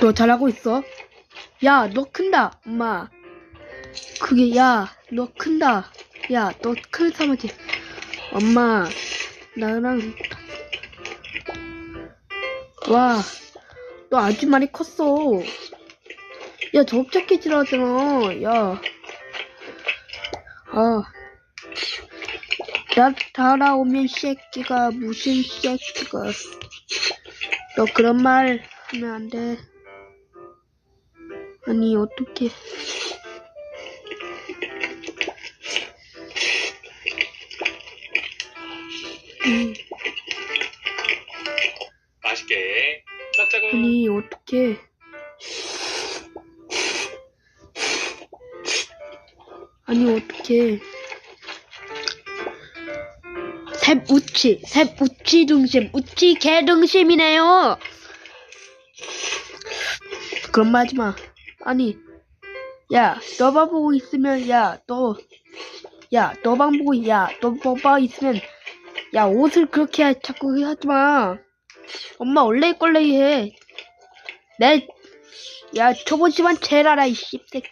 너 잘하고 있어? 야, 너 큰다, 엄마. 그게, 야, 너 큰다. 야, 너 큰 사람이지. 엄마, 나랑. 와, 너 아주 많이 컸어. 야, 저렇게 지나잖아. 야. 아. 나 달아오면 새끼가 무슨 새끼가. 너 그런 말 하면 안 돼. 아니. 음, 맛있게 짝짝은 아니, 어떡해. 아니, 어떡해. 셉 우치, 셉 우치 등심, 우치 개 등심이네요. 그런 말 하지 마. 아니, 야, 너만 보고 있으면, 야, 너, 야, 너만 보고, 야, 너만 있으면, 야, 옷을 그렇게 하- 자꾸 하지 마. 엄마 원래 꼴레 해. 내, 야, 저번지만 제일 알아, 이 씹새끼.